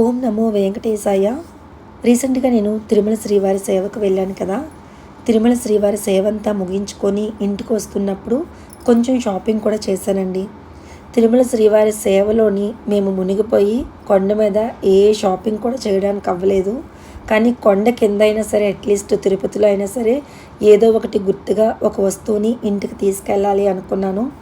ఓం నమో వెంకటేశాయ. రీసెంట్గా నేను తిరుమల శ్రీవారి సేవకు వెళ్ళాను కదా. తిరుమల శ్రీవారి సేవ అంతా ముగించుకొని ఇంటికి వస్తున్నప్పుడు కొంచెం షాపింగ్ కూడా చేశానండి. తిరుమల శ్రీవారి సేవలోని మేము మునిగిపోయి కొండ మీద ఏ షాపింగ్ కూడా చేయడానికి అవ్వలేదు. కానీ కొండ కింద అయినా సరే అట్లీస్ట్ తిరుపతిలో అయినా సరే ఏదో ఒకటి గుర్తుగా ఒక వస్తువుని ఇంటికి తీసుకెళ్ళాలి అనుకున్నాను.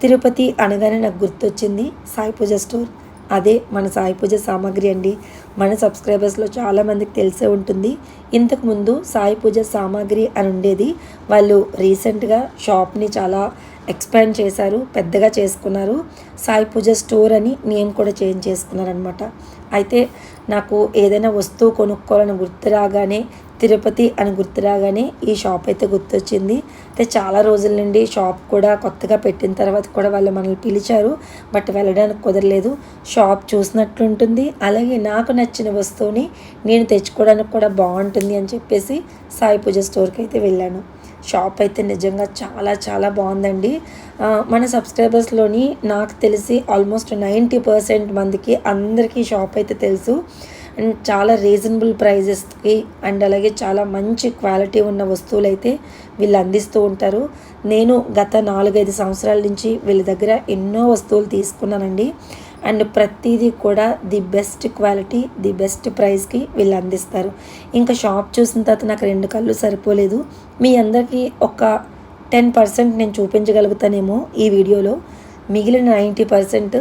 తిరుపతి అనగానే నాకు గుర్తొచ్చింది సాయి పూజ స్టోర్. అదే మన సాయి పూజ సామాగ్రి అండి. మన సబ్స్క్రైబర్స్లో చాలామందికి తెలిసే ఉంటుంది. ఇంతకుముందు సాయి పూజ సామాగ్రి అని ఉండేది. వాళ్ళు రీసెంట్గా షాప్ని చాలా ఎక్స్పాండ్ చేశారు. పెద్దగా చేసుకున్నారు. సాయి పూజ స్టోర్ అని నేను కూడా చేంజ్ చేసుకున్నారనమాట అయితే నాకు ఏదైనా వస్తువు కొనుక్కోవాలని గుర్తు రాగానే తిరుపతి అని గుర్తు రాగానే ఈ షాప్ అయితే గుర్తొచ్చింది. అయితే చాలా రోజుల నుండి షాప్ కూడా కొత్తగా పెట్టిన తర్వాత కూడా వాళ్ళు మనల్ని పిలిచారు. బట్ వెళ్ళడానికి కుదరలేదు. షాప్ చూసినట్లుంటుంది. అలాగే నాకు నచ్చిన వస్తువుని నేను తెచ్చుకోవడానికి కూడా బాగుంటుంది అని చెప్పేసి సాయి పూజ స్టోర్కి అయితే వెళ్ళాను. షాప్ అయితే నిజంగా చాలా చాలా బాగుందండి. మన సబ్స్క్రైబర్స్లోని నాకు తెలిసి ఆల్మోస్ట్ నైంటీ పర్సెంట్ మందికి అందరికీ షాప్ అయితే తెలుసు. అండ్ చాలా రీజనబుల్ ప్రైజెస్కి అండ్ అలాగే చాలా మంచి క్వాలిటీ ఉన్న వస్తువులు అయితే వీళ్ళు అందిస్తూ ఉంటారు. నేను గత నాలుగైదు సంవత్సరాల నుంచి వీళ్ళ దగ్గర ఎన్నో వస్తువులు తీసుకున్నానండి. అండ్ ప్రతిదీ కూడా the best quality the best ప్రైస్కి వీళ్ళు అందిస్తారు. ఇంకా షాప్ చూసిన తర్వాత నాకు రెండు కళ్ళు సరిపోలేదు. మీ అందరికీ ఒక టెన్ పర్సెంట్ నేను చూపించగలుగుతానేమో ఈ వీడియోలో. మిగిలిన నైంటీ పర్సెంట్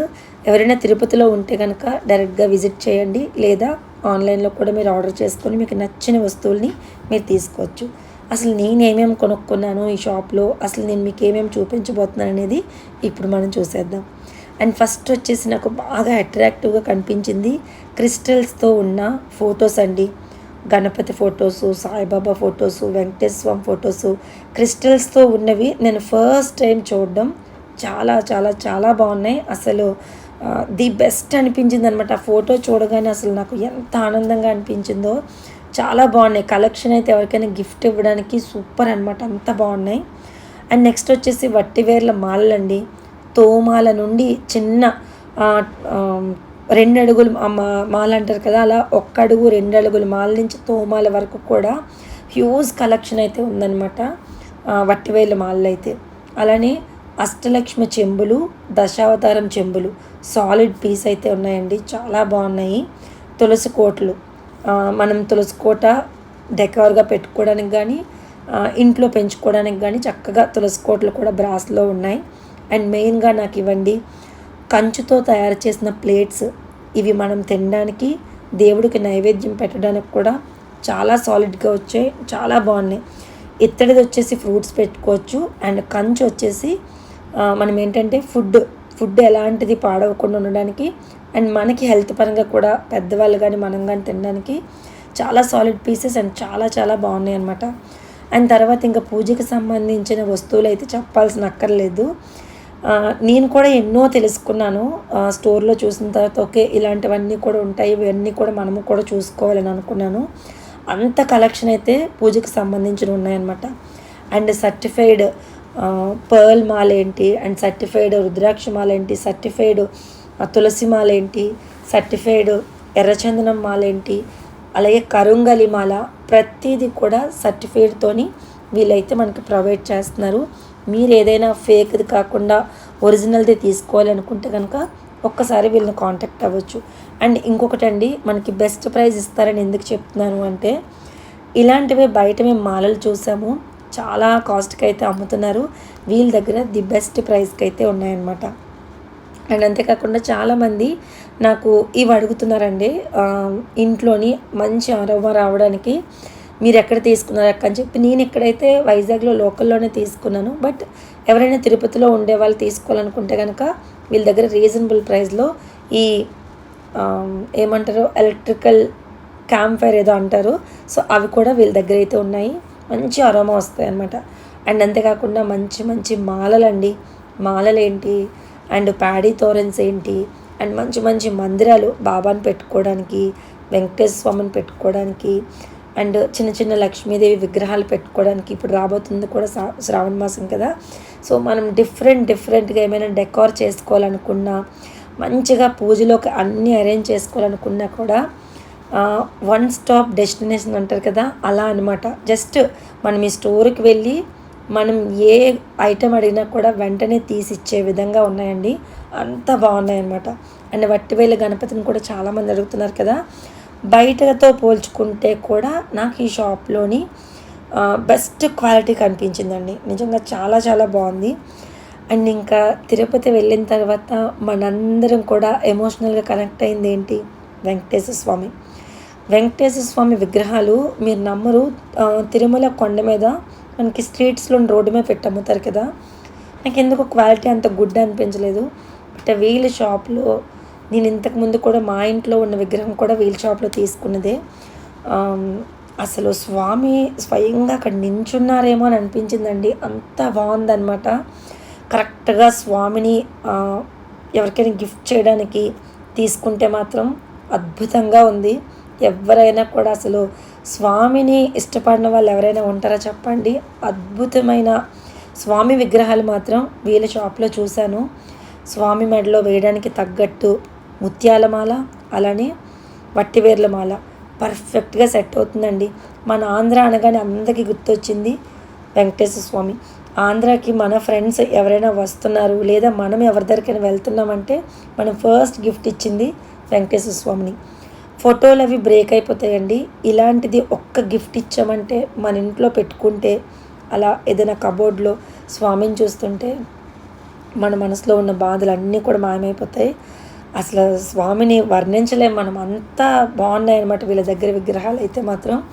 ఎవరైనా తిరుపతిలో ఉంటే కనుక డైరెక్ట్గా విజిట్ చేయండి. లేదా ఆన్లైన్లో కూడా మీరు ఆర్డర్ చేసుకొని మీకు నచ్చిన వస్తువుల్ని మీరు తీసుకోవచ్చు. అసలు నేను ఏమేమి కొనుక్కున్నాను ఈ షాప్లో? అసలు నేను మీకు ఏమేమి చూపించబోతున్నాను అనేది ఇప్పుడు మనం చూసేద్దాం. అండ్ ఫస్ట్ వచ్చేసి నాకు బాగా అట్రాక్టివ్గా కనిపించింది క్రిస్టల్స్తో ఉన్న ఫొటోస్ అండి. Ganapati photos Saibaba photos Venkateswara Swamy photos క్రిస్టల్స్తో ఉన్నవి నేను ఫస్ట్ టైం చూడడం చాలా చాలా చాలా బాగున్నాయి. అసలు ది బెస్ట్ అనిపించింది అనమాట ఆ ఫోటో చూడగానే అసలు నాకు ఎంత ఆనందంగా అనిపించిందో. చాలా బాగున్నాయి. కలెక్షన్ అయితే ఎవరికైనా గిఫ్ట్ ఇవ్వడానికి సూపర్ అనమాట అంత బాగున్నాయి. అండ్ నెక్స్ట్ వచ్చేసి వట్టివేర్ల మాలలండి. తోమాల నుండి చిన్న రెండు అడుగులు మాల అంటారు కదా అలా ఒక్క అడుగు రెండు అడుగులు మాల నుంచి తోమాల వరకు కూడా హ్యూజ్ కలెక్షన్ అయితే ఉందన్నమాట. వట్టివేల మాలలు అయితే అలానే అష్టలక్ష్మి చెంబులు దశావతారం చెంబులు సాలిడ్ పీస్ అయితే ఉన్నాయండి. చాలా బాగున్నాయి. తులసి కోట్లు. మనం తులసి కోట డెకవర్గా పెట్టుకోవడానికి కానీ ఇంట్లో పెంచుకోవడానికి కానీ చక్కగా తులసి కోట్లు కూడా బ్రాస్లో ఉన్నాయి. అండ్ మెయిన్గా నాకు ఇవ్వండి కంచుతో తయారు చేసిన ప్లేట్స్ ఇవి మనం తినడానికి దేవుడికి నైవేద్యం పెట్టడానికి కూడా చాలా సాలిడ్గా వచ్చాయి చాలా బాగున్నాయి. ఇత్తడిది వచ్చేసి ఫ్రూట్స్ పెట్టుకోవచ్చు అండ్ కంచు వచ్చేసి మనం ఏంటంటే ఫుడ్ ఫుడ్ ఎలాంటిది పాడవకుండా ఉండడానికి అండ్ మనకి హెల్త్ పరంగా కూడా పెద్దవాళ్ళు కానీ మనం కానీ తినడానికి చాలా సాలిడ్ పీసెస్ అండ్ చాలా చాలా బాగున్నాయి అనమాట అండ్ తర్వాత ఇంకా పూజకి సంబంధించిన వస్తువులు అయితే చెప్పాల్సిన అక్కర్లేదు. నేను కూడా ఎన్నో తెలుసుకున్నాను. స్టోర్లో చూసిన తర్వాత ఓకే ఇలాంటివన్నీ కూడా ఉంటాయి. ఇవన్నీ కూడా మనము కూడా చూసుకోవాలని అనుకున్నాను. అంత కలెక్షన్ అయితే పూజకి సంబంధించిన ఉన్నాయన్నమాట. అండ్ సర్టిఫైడ్ పర్ల్ మాల ఏంటి? అండ్ సర్టిఫైడ్ రుద్రాక్ష మాల ఏంటి? సర్టిఫైడ్ తులసి మాల ఏంటి? సర్టిఫైడ్ ఎర్రచందనం మాల ఏంటి? అలాగే కరుంగలి మాల ప్రతిదీ కూడా సర్టిఫైడ్తోని వీళ్ళైతే మనకి ప్రొవైడ్ చేస్తున్నారు. మీరు ఏదైనా ఫేక్ది కాకుండా ఒరిజినల్ది తీసుకోవాలి అనుకుంటే కనుక ఒక్కసారి వీళ్ళని కాంటాక్ట్ అవ్వచ్చు. అండ్ ఇంకొకటి అండి మనకి బెస్ట్ ప్రైజ్ ఇస్తారని ఎందుకు చెప్తున్నాను అంటే ఇలాంటివే బయట మేము మాలలు చూసాము. చాలా కాస్ట్కి అయితే అమ్ముతున్నారు. వీళ్ళ దగ్గర ది బెస్ట్ ప్రైస్కి అయితే ఉన్నాయన్నమాట. అండ్ అంతేకాకుండా చాలామంది నాకు ఇవి అడుగుతున్నారండి. ఇంట్లోని మంచి ఆరోమ రావడానికి మీరు ఎక్కడ తీసుకున్నారు అక్క అని చెప్పి నేను ఎక్కడైతే వైజాగ్లో లోకల్లోనే తీసుకున్నాను. బట్ ఎవరైనా తిరుపతిలో ఉండే వాళ్ళు తీసుకోవాలనుకుంటే కనుక వీళ్ళ దగ్గర రీజనబుల్ ప్రైస్లో ఈ ఏమంటారు? ఎలక్ట్రికల్ క్యాంప్ ఫైర్ ఏదో అంటారు. సో అవి కూడా వీళ్ళ దగ్గర అయితే ఉన్నాయి. మంచి అరోమా వస్తాయి అనమాట అండ్ అంతేకాకుండా మంచి మంచి మాలలండి. మాలలు ఏంటి అండ్ ప్యాడీ తోరెన్స్ ఏంటి? అండ్ మంచి మంచి మందిరాలు బాబాని పెట్టుకోవడానికి వెంకటేశ్వర స్వామిని పెట్టుకోవడానికి అండ్ చిన్న చిన్న లక్ష్మీదేవి విగ్రహాలు పెట్టుకోవడానికి ఇప్పుడు రాబోతుంది కూడా శ్రావణ మాసం కదా. సో మనం డిఫరెంట్ డిఫరెంట్గా ఏమైనా డెకార్ చేసుకోవాలనుకున్నా మంచిగా పూజలోకి అన్నీ అరేంజ్ చేసుకోవాలనుకున్నా కూడా వన్ స్టాప్ డెస్టినేషన్ అంటారు కదా అలా అనమాట జస్ట్ మనం ఈ స్టోర్కి వెళ్ళి మనం ఏ ఐటెం అడిగినా కూడా వెంటనే తీసి ఇచ్చే విధంగా ఉన్నాయండి. అంత బాగున్నాయి అనమాట అండ్ వట్టివేలు గణపతిని కూడా చాలామంది అడుగుతున్నారు కదా బయటతో పోల్చుకుంటే కూడా నాకు ఈ షాప్లోని బెస్ట్ క్వాలిటీ కనిపించిందండి. నిజంగా చాలా చాలా బాగుంది. అండ్ ఇంకా తిరుపతి వెళ్ళిన తర్వాత మనందరం కూడా ఎమోషనల్గా కనెక్ట్ అయింది ఏంటి? వెంకటేశ్వర స్వామి. వెంకటేశ్వర స్వామి విగ్రహాలు మీరు నమ్మరు. తిరుమల కొండ మీద మనకి స్ట్రీట్స్లో రోడ్డు మీద పెట్టమ్ముతారు కదా. నాకు ఎందుకు క్వాలిటీ అంత గుడ్ అనిపించలేదు. బట్ వీళ్ళ షాప్లో నేను ఇంతకుముందు కూడా మా ఇంట్లో ఉన్న విగ్రహం కూడా వీళ్ళ షాప్లో తీసుకున్నదే. అసలు స్వామి స్వయంగా అక్కడ నించున్నారేమో అని అనిపించిందండి. అంత బాగుందన్నమాట. కరెక్ట్గా స్వామిని ఎవరికైనా గిఫ్ట్ చేయడానికి తీసుకుంటే మాత్రం అద్భుతంగా ఉంది. ఎవరైనా కూడా అసలు స్వామిని ఇష్టపడిన వాళ్ళు ఎవరైనా ఉంటారా చెప్పండి. అద్భుతమైన స్వామి విగ్రహాలు మాత్రం వీళ్ళ షాప్లో చూశాను. స్వామి మెడలో వేయడానికి తగ్గట్టు ముత్యాల మాల అలానే వట్టివేర్ల మాల పర్ఫెక్ట్గా సెట్ అవుతుందండి. మన ఆంధ్ర అనగానే అందరికీ గుర్తొచ్చింది వెంకటేశ్వర స్వామి. ఆంధ్రాకి మన ఫ్రెండ్స్ ఎవరైనా వస్తున్నారు లేదా మనం ఎవరి దగ్గరికైనా వెళ్తున్నామంటే మనం ఫస్ట్ గిఫ్ట్ ఇచ్చింది వెంకటేశ్వర స్వామిని. ఫోటోలు అవి బ్రేక్ అయిపోతాయండి. ఇలాంటిది ఒక్క గిఫ్ట్ ఇచ్చామంటే మన ఇంట్లో పెట్టుకుంటే అలా ఏదైనా కబోర్డ్లో స్వామిని చూస్తుంటే మన మనసులో ఉన్న బాధలు అన్నీ కూడా మాయమైపోతాయి. అసలు స్వామిని వర్ణించలేం మనం. అంతా బాగున్నాయి అనమాట వీళ్ళ దగ్గర విగ్రహాలు అయితే మాత్రం.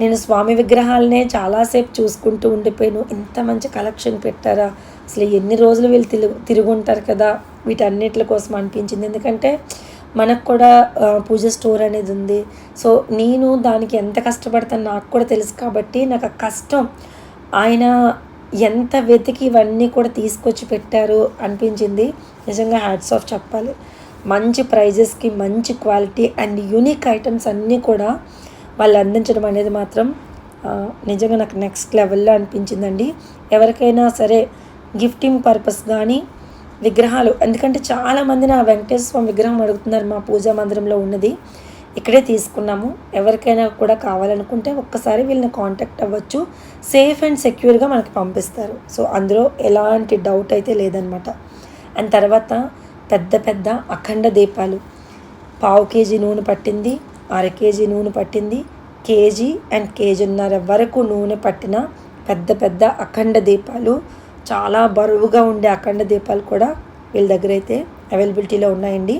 నేను స్వామి విగ్రహాలనే చాలాసేపు చూసుకుంటూ ఉండిపోయాను. ఇంత మంచి కలెక్షన్ పెట్టారా? అసలు ఎన్ని రోజులు వీళ్ళు తిరుగు తిరుగుంటారు కదా? వీటన్నిటి కోసం అనిపించింది. ఎందుకంటే మనకు కూడా పూజ స్టోర్ అనేది ఉంది. సో నేను దానికి ఎంత కష్టపడతాను నాకు కూడా తెలుసు కాబట్టి నాకు ఆ కష్టం. ఆయన ఎంత వెతికి ఇవన్నీ కూడా తీసుకొచ్చి పెట్టారు అనిపించింది. నిజంగా హ్యాట్స్ ఆఫ్ చెప్పాలి. మంచి ప్రైజెస్కి మంచి క్వాలిటీ అండ్ యూనిక్ ఐటమ్స్ అన్నీ కూడా వాళ్ళు అందించడం అనేది మాత్రం నిజంగా నాకు నెక్స్ట్ లెవెల్లో అనిపించిందండి. ఎవరికైనా సరే గిఫ్టింగ్ పర్పస్ కానీ విగ్రహాలు ఎందుకంటే చాలామంది నా వెంకటేశ్వర స్వామి విగ్రహం అడుగుతున్నారు మా పూజా మందిరంలో ఉన్నది. ఇక్కడే తీసుకున్నాము. ఎవరికైనా కూడా కావాలనుకుంటే ఒక్కసారి వీళ్ళని కాంటాక్ట్ అవ్వచ్చు. సేఫ్ అండ్ సెక్యూర్గా మనకి పంపిస్తారు. సో అందులో ఎలాంటి డౌట్ అయితే లేదనమాట. అండ్ తర్వాత పెద్ద పెద్ద అఖండ దీపాలు. పావు కేజీ నూనె పట్టింది అర కేజీ నూనె పట్టింది కేజీ అండ్ కేజీన్నర వరకు నూనె పట్టిన పెద్ద పెద్ద అఖండ దీపాలు. చాలా బరువుగా ఉండే అఖండ దీపాలు కూడా వీళ్ళ దగ్గర అయితే అవైలబిలిటీలో ఉన్నాయండి.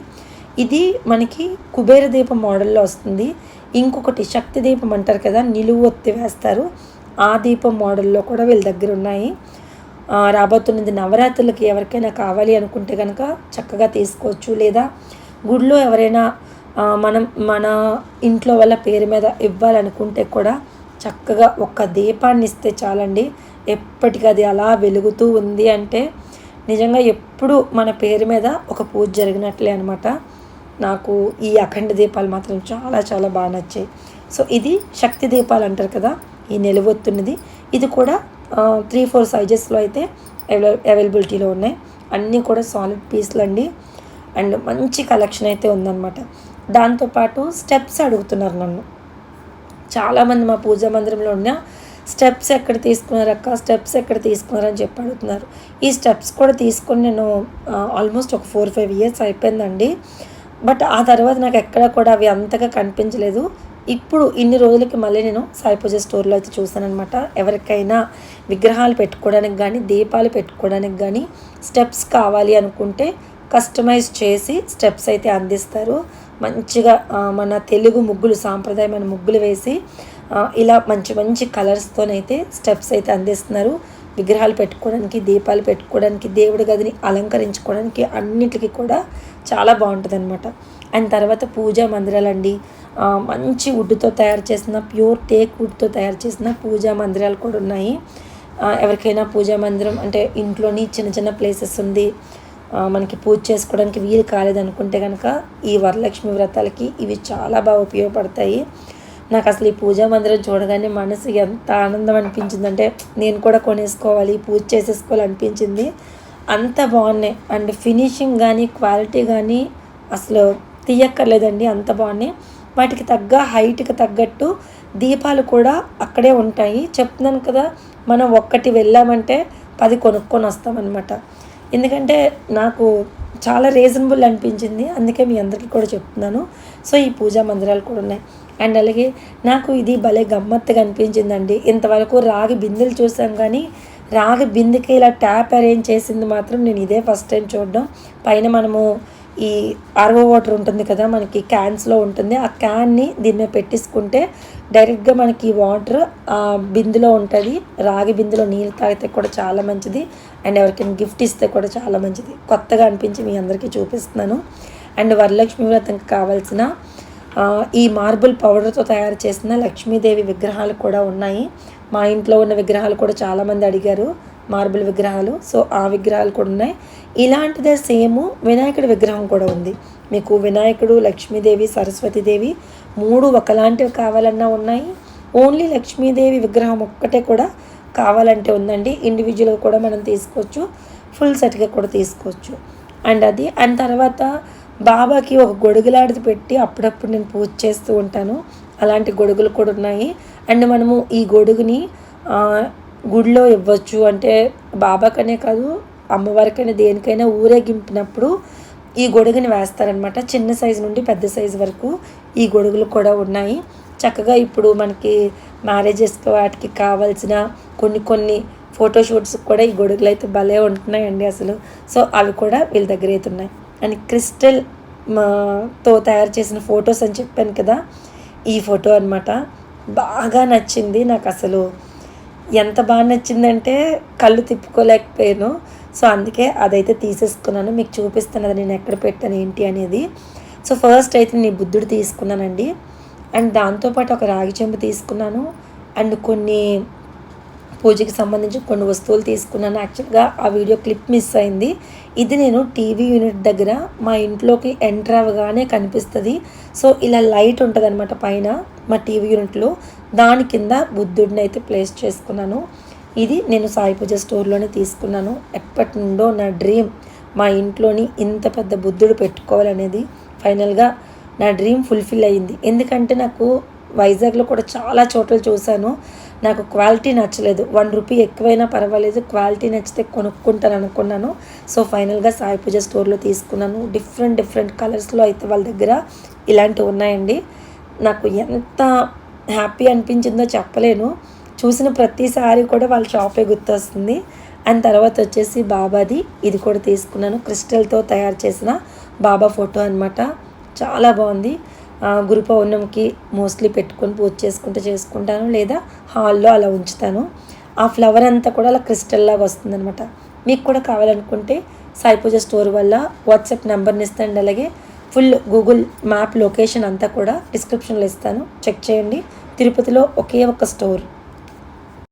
ఇది మనకి కుబేర దీపం మోడల్లో వస్తుంది. ఇంకొకటి శక్తి దీపం అంటారు కదా నిలువు ఒత్తి వేస్తారు. ఆ దీపం మోడల్లో కూడా వీళ్ళ దగ్గర ఉన్నాయి. రాబోతున్నది నవరాత్రులకి ఎవరికైనా కావాలి అనుకుంటే కనుక చక్కగా తీసుకోవచ్చు. లేదా గుడిలో ఎవరైనా మనం మన ఇంట్లో వాళ్ళ పేరు మీద ఇవ్వాలనుకుంటే కూడా చక్కగా ఒక దీపాన్ని ఇస్తే చాలండి. ఎప్పటికీ అది అలా వెలుగుతూ ఉంది అంటే నిజంగా ఎప్పుడు మన పేరు మీద ఒక పూజ జరిగినట్లే అనమాట నాకు ఈ అఖండ దీపాలు మాత్రం చాలా చాలా బాగా నచ్చాయి. సో ఇది శక్తి దీపాలు అంటారు కదా ఈ నిలవొత్తున్నది. ఇది కూడా త్రీ ఫోర్ సైజెస్లో అయితే అవైలబిలిటీలో ఉన్నాయి. అన్నీ కూడా సాలిడ్ పీస్లు అండి. అండ్ మంచి కలెక్షన్ అయితే ఉందన్నమాట. దాంతోపాటు స్టెప్స్ అడుగుతున్నారు నన్ను. చాలామంది మా పూజా మందిరంలో ఉన్న స్టెప్స్ ఎక్కడ తీసుకున్నారు అక్క? స్టెప్స్ ఎక్కడ తీసుకున్నారు అని చెప్పి అడుగుతున్నారు. ఈ స్టెప్స్ కూడా తీసుకొని నేను ఆల్మోస్ట్ ఒక ఫోర్ ఫైవ్ ఇయర్స్ అయిపోయిందండి. బట్ ఆ తర్వాత నాకు ఎక్కడ కూడా అవి అంతగా కనిపించలేదు. ఇప్పుడు ఇన్ని రోజులకి మళ్ళీ నేను సాయి పూజ స్టోర్లో అయితే చూసానమాట ఎవరికైనా విగ్రహాలు పెట్టుకోవడానికి కానీ దీపాలు పెట్టుకోవడానికి కానీ స్టెప్స్ కావాలి అనుకుంటే కస్టమైజ్ చేసి స్టెప్స్ అయితే అందిస్తారు. మంచిగా మన తెలుగు ముగ్గులు సాంప్రదాయమైన ముగ్గులు వేసి ఇలా మంచి మంచి కలర్స్తోనైతే స్టెప్స్ అయితే అందిస్తున్నారు. విగ్రహాలు పెట్టుకోవడానికి దీపాలు పెట్టుకోవడానికి దేవుడి గదిని అలంకరించుకోవడానికి అన్నిటికీ కూడా చాలా బాగుంటుంది అనమాట అండ్ తర్వాత పూజా మందిరాలండి మంచి వుడ్తో తయారు చేసిన ప్యూర్ టేక్ వుడ్తో తయారు చేసిన పూజా మందిరాలు కూడా ఉన్నాయి. ఎవరికైనా పూజా మందిరం అంటే ఇంట్లోని చిన్న చిన్న ప్లేసెస్ ఉంది. మనకి పూజ చేసుకోవడానికి వీలు కాలేదనుకుంటే కనుక ఈ వరలక్ష్మి వ్రతాలకి ఇవి చాలా బాగా ఉపయోగపడతాయి. నాకు అసలు ఈ పూజా మందిరం చూడగానే మనసు ఎంత ఆనందం అనిపించిందంటే నేను కూడా కొనేసుకోవాలి పూజ చేసేసుకోవాలి అనిపించింది. అంత బాగున్నాయి. అండ్ ఫినిషింగ్ కానీ క్వాలిటీ కానీ అసలు తీయక్కర్లేదండి అంత బాగున్నాయి. వాటికి తగ్గ హైట్కి తగ్గట్టు దీపాలు కూడా అక్కడే ఉంటాయి. చెప్తున్నాను కదా మనం ఒక్కటి వెళ్ళామంటే పది కొనుక్కొని వస్తామన్నమాట. ఎందుకంటే నాకు చాలా రీజనబుల్ అనిపించింది. అందుకే మీ అందరికీ కూడా చెప్తున్నాను. సో ఈ పూజా మందిరాలు కూడా ఉన్నాయి. అండ్ అలాగే నాకు ఇది భలే గమ్మత్తుగా అనిపించిందండి. ఇంతవరకు రాగి బిందెలు చూసాం కానీ రాగి బిందెకి ఇలా ట్యాప్ అరేంజ్ చేసింది మాత్రం నేను ఇదే ఫస్ట్ టైం చూడడం. పైన మనము ఈ ఆర్వో వాటర్ ఉంటుంది కదా మనకి క్యాన్స్లో ఉంటుంది. ఆ క్యాన్ని దీని మీద పెట్టేసుకుంటే డైరెక్ట్గా మనకి వాటర్ ఆ బిందులో ఉంటుంది. రాగి బిందులో నీళ్ళు తాగితే కూడా చాలా మంచిది. అండ్ ఎవరికైనా గిఫ్ట్ ఇస్తే కూడా చాలా మంచిది. కొత్తగా అనిపించి మీ అందరికీ చూపిస్తున్నాను. అండ్ వరలక్ష్మి వ్రతంకి కావాల్సిన ఈ మార్బుల్ పౌడర్తో తయారు చేసిన లక్ష్మీదేవి విగ్రహాలు కూడా ఉన్నాయి. మా ఇంట్లో ఉన్న విగ్రహాలు కూడా చాలామంది అడిగారు. మార్బుల్ విగ్రహాలు. సో ఆ విగ్రహాలు కూడా ఉన్నాయి. ఇలాంటిదే సేమ్ వినాయకుడి విగ్రహం కూడా ఉంది. మీకు వినాయకుడు లక్ష్మీదేవి సరస్వతీదేవి మూడు ఒకలాంటివి కావాలన్నా ఉన్నాయి. ఓన్లీ లక్ష్మీదేవి విగ్రహం ఒక్కటే కూడా కావాలంటే ఉందండి. ఇండివిజువల్గా కూడా మనం తీసుకోవచ్చు. ఫుల్ సెట్గా కూడా తీసుకోవచ్చు. అండ్ అది అండ్ తర్వాత బాబాకి ఒక గొడుగులాడిది పెట్టి అప్పుడప్పుడు నేను పూజ చేస్తూ ఉంటాను. అలాంటి గొడుగులు కూడా ఉన్నాయి. అండ్ మనము ఈ గొడుగుని గుడిలో ఇవ్వచ్చు అంటే బాబాకనే కాదు అమ్మవారికైనా దేనికైనా ఊరేగింపినప్పుడు ఈ గొడుగుని వేస్తారనమాట చిన్న సైజు నుండి పెద్ద సైజు వరకు ఈ గొడుగులు కూడా ఉన్నాయి. చక్కగా ఇప్పుడు మనకి మ్యారేజెస్కి వాటికి కావాల్సిన కొన్ని కొన్ని ఫోటోషూట్స్కి కూడా ఈ గొడుగులు అయితే భలే ఉంటున్నాయండి అసలు. సో అవి కూడా వీళ్ళ దగ్గర అయితే ఉన్నాయి. అండ్ క్రిస్టల్తో తయారు చేసిన ఫొటోస్ అని చెప్పాను కదా ఈ ఫోటో అన్నమాట. బాగా నచ్చింది నాకు అసలు. ఎంత బాగా నచ్చిందంటే కళ్ళు తిప్పుకోలేకపోయాను. సో అందుకే అదైతే తీసేసుకున్నాను. మీకు చూపిస్తాను అది నేను ఎక్కడ పెట్టాను ఏంటి అనేది. సో ఫస్ట్ అయితే నేను బుద్ధుడు తీసుకున్నానండి. అండ్ దాంతోపాటు ఒక రాగి చెంబు తీసుకున్నాను. అండ్ కొన్ని పూజకి సంబంధించి కొన్ని వస్తువులు తీసుకున్నాను. యాక్చువల్గా ఆ వీడియో క్లిప్ మిస్ అయింది. ఇది నేను టీవీ యూనిట్ దగ్గర మా ఇంట్లోకి ఎంటర్ అవ్వగానే కనిపిస్తుంది. సో ఇలా లైట్ ఉంటుంది అనమాట పైన మా టీవీ యూనిట్లో. దాని కింద బుద్ధుడిని అయితే ప్లేస్ చేసుకున్నాను. ఇది నేను సాయి పూజ స్టోర్లోనే తీసుకున్నాను. ఎప్పటి నుండో నా డ్రీమ్ మా ఇంట్లోని ఇంత పెద్ద బుద్ధుడు పెట్టుకోవాలనేది ఫైనల్గా నా డ్రీమ్ ఫుల్ఫిల్ అయ్యింది. ఎందుకంటే నాకు వైజాగ్లో కూడా చాలా చోట్ల చూశాను. నాకు క్వాలిటీ నచ్చలేదు. వన్ రూపీ ఎక్కువైనా పర్వాలేదు. క్వాలిటీ నచ్చితే కొనుక్కుంటాను అనుకున్నాను. సో ఫైనల్గా సాయి పూజ స్టోర్లో తీసుకున్నాను. డిఫరెంట్ డిఫరెంట్ కలర్స్లో అయితే వాళ్ళ దగ్గర ఇలాంటివి ఉన్నాయండి. నాకు ఎంత హ్యాపీ అనిపించిందో చెప్పలేను. చూసిన ప్రతిసారి కూడా వాళ్ళ షాపే గుర్తొస్తుంది. అండ్ తర్వాత వచ్చేసి బాబాది ఇది కూడా తీసుకున్నాను. క్రిస్టల్తో తయారు చేసిన బాబా ఫోటో అన్నమాట. చాలా బాగుంది. గురు పౌర్ణమికి మోస్ట్లీ పెట్టుకొని పూజ చేసుకుంటే చేసుకుంటాను లేదా హాల్లో అలా ఉంచుతాను. ఆ ఫ్లవర్ అంతా కూడా అలా క్రిస్టల్ లాగా వస్తుందనమాట మీకు కూడా కావాలనుకుంటే సాయి పూజ స్టోర్ వల్ల వాట్సాప్ నెంబర్ని ఇస్తాను అలాగే ఫుల్ గూగుల్ మ్యాప్ లొకేషన్ అంతా కూడా డిస్క్రిప్షన్లో ఇస్తాను. చెక్ చేయండి. తిరుపతిలో ఒకే ఒక స్టోర్.